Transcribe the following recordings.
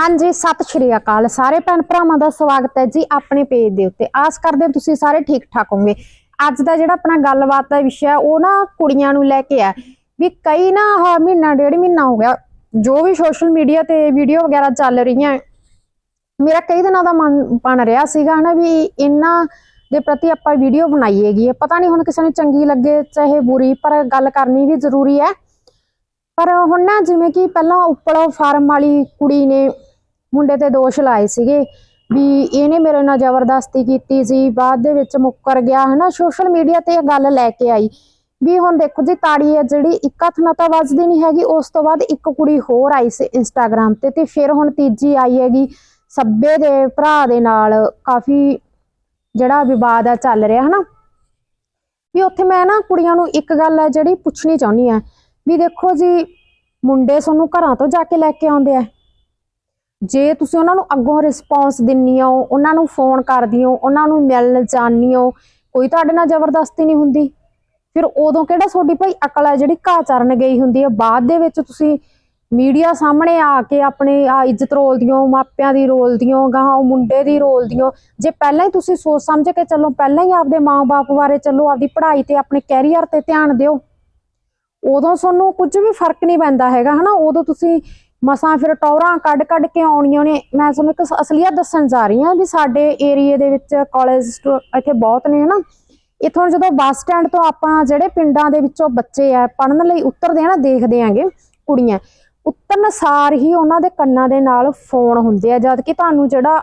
ਹਾਂਜੀ, ਸਤਿ ਸ਼੍ਰੀ ਅਕਾਲ। ਸਾਰੇ ਭੈਣ ਭਰਾਵਾਂ ਦਾ ਸਵਾਗਤ ਹੈ ਜੀ ਆਪਣੇ ਪੇਜ ਦੇ ਉੱਤੇ। ਆਸ ਕਰਦੇ ਹਾਂ ਤੁਸੀਂ ਸਾਰੇ ਠੀਕ ਠਾਕ ਹੋਵੋਗੇ। ਅੱਜ ਦਾ ਜਿਹੜਾ ਆਪਣਾ ਗੱਲਬਾਤ ਦਾ ਵਿਸ਼ਾ ਉਹ ਨਾ ਕੁੜੀਆਂ ਨੂੰ ਲੈ ਕੇ ਆ ਵੀ ਕਈ ਨਾ ਆਹ ਮਹੀਨਾ, ਡੇਢ ਮਹੀਨਾ ਹੋ ਗਿਆ, ਜੋ ਵੀ ਸੋਸ਼ਲ ਮੀਡੀਆ ਤੇ ਵੀਡੀਓ ਵਗੈਰਾ ਚੱਲ ਰਹੀਆਂ ਮੇਰਾ ਕਈ ਦਿਨਾਂ ਦਾ ਮਨ ਬਣ ਰਿਹਾ ਸੀਗਾ ਹਨਾ ਵੀ ਇਹਨਾਂ ਦੇ ਪ੍ਰਤੀ ਆਪਾਂ ਵੀਡੀਓ ਬਣਾਈਏਗੀ ਹੈ। ਪਤਾ ਨਹੀਂ ਹੁਣ ਕਿਸੇ ਨੂੰ ਚੰਗੀ ਲੱਗੇ, ਚਾਹੇ ਬੁਰੀ, ਪਰ ਗੱਲ ਕਰਨੀ ਵੀ ਜ਼ਰੂਰੀ ਹੈ। ਪਰ ਹੁਣ ਨਾ ਜਿਵੇਂ ਕਿ ਪਹਿਲਾਂ ਉੱਪਰੋਂ ਫਾਰਮ ਵਾਲੀ ਕੁੜੀ ਨੇ ਮੁੰਡੇ ਤੇ ਦੋਸ਼ ਲਾਏ ਸੀਗੇ ਵੀ ਇਹਨੇ ਮੇਰੇ ਨਾਲ ਜ਼ਬਰਦਸਤੀ ਕੀਤੀ ਸੀ, ਬਾਅਦ ਦੇ ਵਿੱਚ ਮੁੱਕਰ ਗਿਆ, ਹਨਾ? ਸੋਸ਼ਲ ਮੀਡੀਆ ਤੇ ਇਹ ਗੱਲ ਲੈ ਕੇ ਆਈ ਵੀ ਹੁਣ ਦੇਖੋ ਜੀ, ਤਾੜੀ ਹੈ ਜਿਹੜੀ ਇੱਕ ਹੱਥ ਨਾਲ ਤਾਂ ਵੱਜਦੀ ਨਹੀਂ ਹੈਗੀ, ਉਸ ਤੋਂ ਬਾਅਦ ਇੱਕ ਕੁੜੀ ਹੋਰ ਆਈ ਸੀ ਇੰਸਟਾਗ੍ਰam ਤੇ ਤੇ ਫਿਰ ਹੁਣ ਤੀਜੀ ਆਈ ਹੈਗੀ ਸੱਬੇ ਦੇ ਭਰਾ ਦੇ ਨਾਲ, ਕਾਫੀ ਜਿਹੜਾ ਵਿਵਾਦ ਆ ਚੱਲ ਰਿਹਾ, ਹਨਾ? ਵੀ ਉੱਥੇ ਮੈਂ ਨਾ ਕੁੜੀਆਂ ਨੂੰ ਇੱਕ ਗੱਲ ਹੈ ਜਿਹੜੀ ਪੁੱਛਣੀ ਚਾਹੁੰਦੀ ਆ ਵੀ ਦੇਖੋ ਜੀ, ਮੁੰਡੇ ਤੁਹਾਨੂੰ ਘਰਾਂ ਤੋਂ ਜਾ ਕੇ ਲੈ ਕੇ ਆਉਂਦੇ ਆ। ਜੇ ਤੁਸੀਂ ਉਹਨਾਂ ਨੂੰ ਅੱਗੋਂ ਰਿਸਪੌਂਸ ਦਿੰਨੀ ਹੋ, ਉਹਨਾਂ ਨੂੰ ਫੋਨ ਕਰਦੀ ਹੋ, ਉਹਨਾਂ ਨੂੰ ਮਿਲਣ ਜਾਂਦੀ ਹੋ, ਕੋਈ ਤੁਹਾਡੇ ਨਾਲ ਜ਼ਬਰਦਸਤੀ ਨਹੀਂ ਹੁੰਦੀ। ਫਿਰ ਉਦੋਂ ਕਿਹੜਾ ਤੁਹਾਡੀ ਭਾਈ ਅਕਲ ਹੈ ਜਿਹੜੀ ਘਾਹ ਚਰਨ ਗਈ ਹੁੰਦੀ ਹੈ ਬਾਅਦ ਦੇ ਵਿੱਚ ਤੁਸੀਂ ਮੀਡੀਆ ਸਾਹਮਣੇ ਆ ਕੇ ਆਪਣੇ ਆ ਇੱਜ਼ਤ ਰੋਲਦੀ ਮਾਪਿਆਂ ਦੀ ਰੋਲਦੀ ਗਾਹਾਂ ਉਹ ਮੁੰਡੇ ਦੀ ਰੋਲਦੀ ਜੇ ਪਹਿਲਾਂ ਹੀ ਤੁਸੀਂ ਸੋਚ ਸਮਝ ਕੇ ਚੱਲੋ, ਪਹਿਲਾਂ ਹੀ ਆਪਦੇ ਮਾਪੇ ਬਾਰੇ ਚੱਲੋ, ਆਪਦੀ ਪੜ੍ਹਾਈ ਤੇ, ਆਪਣੇ ਕੈਰੀਅਰ ਤੇ ਧਿਆਨ ਦਿਓ। ਉਦੋਂ ਤੁਹਾਨੂੰ ਕੁਝ ਵੀ ਫ਼ਰਕ ਨਹੀਂ ਪੈਂਦਾ ਹੈਗਾ, ਹਨਾ? ਉਦੋਂ ਤੁਸੀਂ ਮਸਾਂ ਫਿਰ ਟੌਰਾਂ ਕੱਢ ਕੱਢ ਕੇ ਆਉਣੀਆਂ ਨੇ। ਮੈਂ ਤੁਹਾਨੂੰ ਇੱਕ ਅਸਲੀਅਤ ਦੱਸਣ ਜਾ ਰਹੀ ਹਾਂ ਵੀ ਸਾਡੇ ਏਰੀਏ ਦੇ ਵਿੱਚ ਕਾਲਜ ਇੱਥੇ ਬਹੁਤ ਨੇ ਹਨਾ। ਇਥੋਂ ਜਦੋਂ ਬੱਸ ਸਟੈਂਡ ਤੋਂ ਆਪਾਂ ਜਿਹੜੇ ਪਿੰਡਾਂ ਦੇ ਵਿੱਚੋਂ ਬੱਚੇ ਆ ਪੜਨ ਲਈ ਉਤਰਦੇ ਆ ਨਾ, ਦੇਖਦੇ ਆਂਗੇ ਕੁੜੀਆਂ। ਉਤਰਨ ਸਾਰ ਹੀ ਉਹਨਾਂ ਦੇ ਕੰਨਾਂ ਦੇ ਨਾਲ ਫੋਨ ਹੁੰਦੇ ਆ, ਜਦ ਕਿ ਤੁਹਾਨੂੰ ਜਿਹੜਾ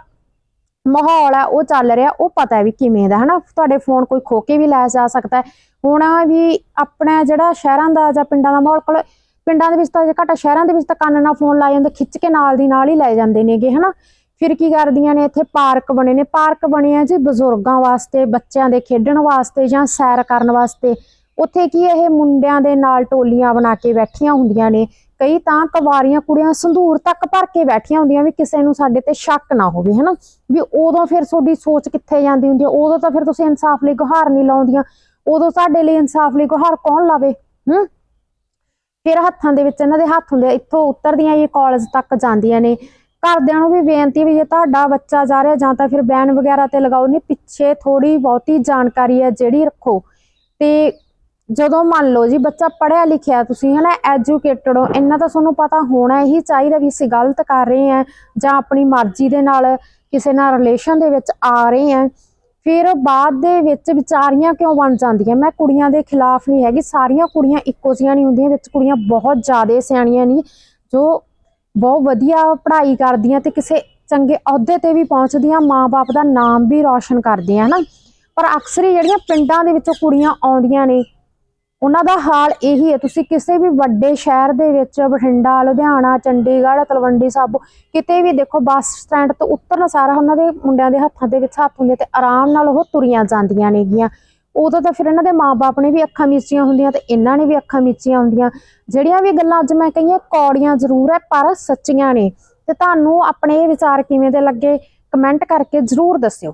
ਮਾਹੌਲ ਹੈ ਉਹ ਚੱਲ ਰਿਹਾ, ਉਹ ਪਤਾ ਵੀ ਕਿਵੇਂ ਦਾ ਹਨਾ। ਤੁਹਾਡੇ ਫੋਨ ਕੋਈ ਖੋ ਕੇ ਵੀ ਲੈ ਜਾ ਸਕਦਾ। ਹੁਣ ਵੀ ਆਪਣਾ ਜਿਹੜਾ ਸ਼ਹਿਰਾਂ ਦਾ ਜਾਂ ਪਿੰਡਾਂ ਦਾ ਮਾਹੌਲ, ਕੋਲ ਪਿੰਡਾਂ ਦੇ ਵਿੱਚ ਤਾਂ ਜੇ ਘੱਟ ਸ਼ਹਿਰਾਂ ਦੇ ਵਿੱਚ ਤਾਂ ਕੰਨ ਨਾਲ ਫੋਨ ਲਾ ਜਾਂਦੇ, ਖਿੱਚ ਕੇ ਨਾਲ ਦੀ ਨਾਲ ਹੀ ਲੈ ਜਾਂਦੇ ਨੇਗੇ ਹਨਾ? ਫਿਰ ਕੀ ਕਰਦੀਆਂ ਨੇ, ਇੱਥੇ ਪਾਰਕ ਬਣੇ ਨੇ, ਪਾਰਕ ਬਣੇ ਆ ਜੀ ਬਜ਼ੁਰਗਾਂ ਵਾਸਤੇ, ਬੱਚਿਆਂ ਦੇ ਖੇਡਣ ਵਾਸਤੇ ਜਾਂ ਸੈਰ ਕਰਨ ਵਾਸਤੇ। ਉੱਥੇ ਕੀ ਇਹ ਮੁੰਡਿਆਂ ਦੇ ਨਾਲ ਟੋਲੀਆਂ ਬਣਾ ਕੇ ਬੈਠੀਆਂ ਹੁੰਦੀਆਂ ਨੇ, ਕਈ ਤਾਂ ਕੁਵਾਰੀਆਂ ਕੁੜੀਆਂ ਸੰਧੂਰ ਤੱਕ ਭਰ ਕੇ ਬੈਠੀਆਂ ਹੁੰਦੀਆਂ ਵੀ ਕਿਸੇ ਨੂੰ ਸਾਡੇ ਤੇ ਸ਼ੱਕ ਨਾ ਹੋਵੇ, ਹਨਾ? ਵੀ ਉਦੋਂ ਫਿਰ ਤੁਹਾਡੀ ਸੋਚ ਕਿੱਥੇ ਜਾਂਦੀ ਹੁੰਦੀ ਹੈ ਉਦੋਂ ਤਾਂ ਫਿਰ ਤੁਸੀਂ ਇਨਸਾਫ ਲਈ ਗੁਹਾਰ ਨਹੀਂ ਲਾਉਂਦੀਆਂ, ਉਦੋਂ ਸਾਡੇ ਲਈ ਇਨਸਾਫ ਲਈ ਗੁਹਾਰ ਕੌਣ ਲਾਵੇ, ਹੂੰ? ਫਿਰ ਹੱਥਾਂ ਦੇ ਵਿੱਚ ਇਹਨਾਂ ਦੇ ਹੱਥ ਹੁੰਦੇ ਆ, ਇੱਥੋਂ ਉਤਰਦੀਆਂ ਇਹ ਕਾਲਜ ਤੱਕ ਜਾਂਦੀਆਂ ਨੇ। ਘਰਦਿਆਂ ਨੂੰ ਵੀ ਬੇਨਤੀ ਵੀ ਜੇ ਤੁਹਾਡਾ ਬੱਚਾ ਜਾ ਰਿਹਾ ਜਾਂ ਤਾਂ ਫਿਰ ਬੈਨ ਵਗੈਰਾ ਤੇ ਲਗਾਓ ਨਹੀਂ ਪਿੱਛੇ ਥੋੜੀ ਬਹੁਤੀ ਜਾਣਕਾਰੀ ਹੈ ਜਿਹੜੀ ਰੱਖੋ। ਤੇ ਜਦੋਂ ਮੰਨ ਲਓ ਜੀ ਬੱਚਾ ਪੜਿਆ ਲਿਖਿਆ ਤੁਸੀਂ ਹਨਾ ਐਜੂਕੇਟਡ ਹੋ ਇੰਨਾ ਤਾਂ ਤੁਹਾਨੂੰ ਪਤਾ ਹੋਣਾ ਹੀ ਚਾਹੀਦਾ ਵੀ ਅਸੀਂ ਗਲਤ ਕਰ ਰਹੇ ਆ ਜਾਂ ਆਪਣੀ ਮਰਜ਼ੀ ਦੇ ਨਾਲ ਕਿਸੇ ਨਾਲ ਰਿਲੇਸ਼ਨ ਦੇ ਵਿੱਚ ਆ ਰਹੇ ਹਾਂ। ਫਿਰ ਬਾਅਦ ਦੇ ਵਿੱਚ ਵਿਚਾਰੀਆਂ ਕਿਉਂ ਬਣ ਜਾਂਦੀਆਂ? ਮੈਂ ਕੁੜੀਆਂ ਦੇ ਖਿਲਾਫ ਨਹੀਂ ਹੈਗੀ। ਸਾਰੀਆਂ ਕੁੜੀਆਂ ਇੱਕੋ ਜਿਹੀਆਂ ਨਹੀਂ ਹੁੰਦੀਆਂ, ਵਿੱਚ ਕੁੜੀਆਂ ਬਹੁਤ ਜ਼ਿਆਦਾ ਸਿਆਣੀਆਂ ਨਹੀਂ ਜੋ ਬਹੁਤ ਵਧੀਆ ਪੜ੍ਹਾਈ ਕਰਦੀਆਂ ਤੇ ਕਿਸੇ ਚੰਗੇ ਅਹੁਦੇ ਤੇ ਵੀ ਪਹੁੰਚਦੀਆਂ ਮਾਪੇ ਦਾ ਨਾਮ ਵੀ ਰੌਸ਼ਨ ਕਰਦੀਆਂ, ਹਨਾ? ਪਰ ਅਕਸਰ ਹੀ ਜਿਹੜੀਆਂ ਪਿੰਡਾਂ ਦੇ ਵਿੱਚੋਂ ਕੁੜੀਆਂ ਆਉਂਦੀਆਂ ਨੇ ਉਹਨਾਂ ਦਾ ਹਾਲ ਇਹੀ ਹੈ। ਤੁਸੀਂ ਕਿਸੇ ਵੀ ਵੱਡੇ ਸ਼ਹਿਰ ਦੇ ਵਿੱਚ ਬਠਿੰਡਾ, ਲੁਧਿਆਣਾ, ਚੰਡੀਗੜ੍ਹ, ਤਲਵੰਡੀ ਸਾਬੋ ਕਿਤੇ ਵੀ ਦੇਖੋ ਬੱਸ ਸਟੈਂਡ ਤੋਂ ਉਤਰਨ ਸਾਰਾ ਉਹਨਾਂ ਦੇ ਮੁੰਡਿਆਂ ਦੇ ਹੱਥਾਂ ਦੇ ਵਿੱਚ ਹੱਥ ਹੁੰਦੇ ਤੇ ਆਰਾਮ ਨਾਲ ਉਹ ਤੁਰੀਆਂ ਜਾਂਦੀਆਂ ਨੇਗੀਆਂ। ਉਦੋਂ ਤਾਂ ਫਿਰ ਇਹਨਾਂ ਦੇ ਮਾਪੇ ਨੇ ਵੀ ਅੱਖਾਂ ਮੀਚੀਆਂ ਹੁੰਦੀਆਂ ਤੇ ਇਹਨਾਂ ਨੇ ਵੀ ਅੱਖਾਂ ਮੀਚੀਆਂ ਹੁੰਦੀਆਂ। ਜਿਹੜੀਆਂ ਵੀ ਗੱਲਾਂ ਅੱਜ ਮੈਂ ਕਹੀਆਂ ਕੌੜੀਆਂ ਜ਼ਰੂਰ ਹੈ, ਪਰ ਸੱਚੀਆਂ ਨੇ। ਤੇ ਤੁਹਾਨੂੰ ਆਪਣੇ ਇਹ ਵਿਚਾਰ ਕਿਵੇਂ ਦੇ ਲੱਗੇ? ਕਮੈਂਟ ਕਰਕੇ ਜ਼ਰੂਰ ਦੱਸਿਓ।